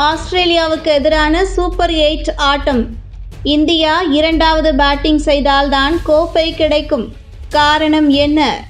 ஆஸ்திரேலியாவுக்கு எதிரான super eight ஆட்டம். இந்தியா இரண்டாவது பேட்டிங் செய்தால்தான் கோப்பை கிடைக்கும். காரணம் என்ன?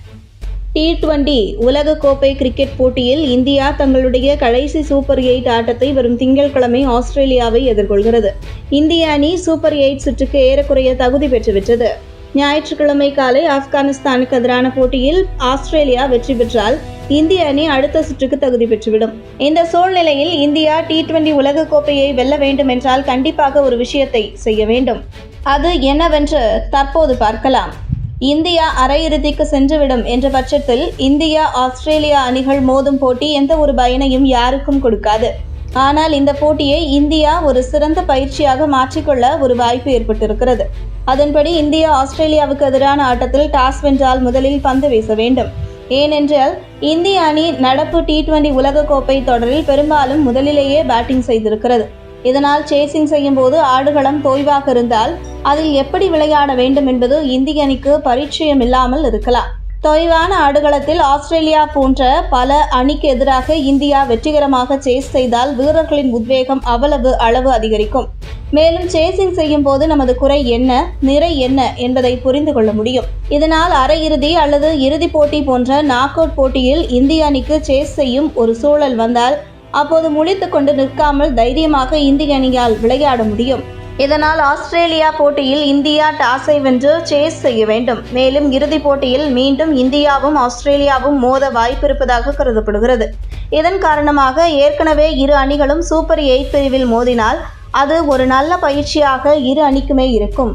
டி டுவெண்டி உலகக்கோப்பை கிரிக்கெட் போட்டியில் இந்தியா தங்களுடைய கடைசி சூப்பர் எயிட் ஆட்டத்தை வரும் திங்கட்கிழமை ஆஸ்திரேலியாவை எதிர்கொள்கிறது. இந்திய அணி சூப்பர் எயிட் சுற்றுக்கு ஏறக்குறைய தகுதி பெற்றுவிட்டது. ஞாயிற்றுக்கிழமை காலை ஆப்கானிஸ்தானுக்கு எதிரான போட்டியில் ஆஸ்திரேலியா வெற்றி பெற்றால் இந்திய அணி அடுத்த சுற்றுக்கு தகுதி பெற்றுவிடும். இந்த சூழ்நிலையில் இந்தியா டி டுவெண்டி உலகக்கோப்பையை வெல்ல வேண்டும் என்றால் கண்டிப்பாக ஒரு விஷயத்தை செய்ய வேண்டும். அது என்னவென்று தற்போது பார்க்கலாம். இந்தியா அரையிறுதிக்கு சென்றுவிடும் என்ற பட்சத்தில் இந்தியா ஆஸ்திரேலியா அணிகள் மோதும் போட்டி எந்த ஒரு பயனையும் யாருக்கும் கொடுக்காது. ஆனால் இந்த போட்டியை இந்தியா ஒரு சிறந்த பயிற்சியாக மாற்றிக்கொள்ள ஒரு வாய்ப்பு ஏற்பட்டிருக்கிறது. அதன்படி இந்தியா ஆஸ்திரேலியாவுக்கு எதிரான ஆட்டத்தில் டாஸ் வென்றால் முதலில் பந்து வீச வேண்டும். ஏனென்றால் இந்திய அணி நடப்பு டி டுவெண்டி உலகக்கோப்பை தொடரில் பெரும்பாலும் முதலிலேயே பேட்டிங் செய்திருக்கிறது. இதனால் சேசிங் செய்யும் போது ஆடுகளம் தோய்வாக இருந்தால் அதில் எப்படி விளையாட வேண்டும் என்பது இந்திய அணிக்கு பரிச்சயம் இல்லாமல் இருக்கலாம். தொய்வான ஆடுகளத்தில் ஆஸ்திரேலியா போன்ற பல அணிக்கு எதிராக இந்தியா வெற்றிகரமாக சேஸ் செய்தால் வீரர்களின் உத்வேகம் அவ்வளவு அளவு அதிகரிக்கும். மேலும் சேசிங் செய்யும் போது நமது குறை என்ன நிறை என்ன என்பதை புரிந்து கொள்ள முடியும். இதனால் அரையிறுதி அல்லது இறுதிப் போட்டி போன்ற நாக் அவுட் போட்டியில் இந்திய அணிக்கு சேஸ் செய்யும் ஒரு சூழல் வந்தால் அப்போது முழித்து கொண்டு நிற்காமல் தைரியமாக இந்திய அணியால் விளையாட முடியும். இதனால் ஆஸ்திரேலியா போட்டியில் இந்தியா டாஸை வென்று சேஸ் செய்ய வேண்டும். மேலும் இறுதிப் போட்டியில் மீண்டும் இந்தியாவும் ஆஸ்திரேலியாவும் மோத வாய்ப்பிருப்பதாக கருதப்படுகிறது. இதன் காரணமாக ஏற்கனவே இரு அணிகளும் சூப்பர் எயிட் பிரிவில் மோதினால் அது ஒரு நல்ல பயிற்சியாக இரு அணிக்குமே இருக்கும்.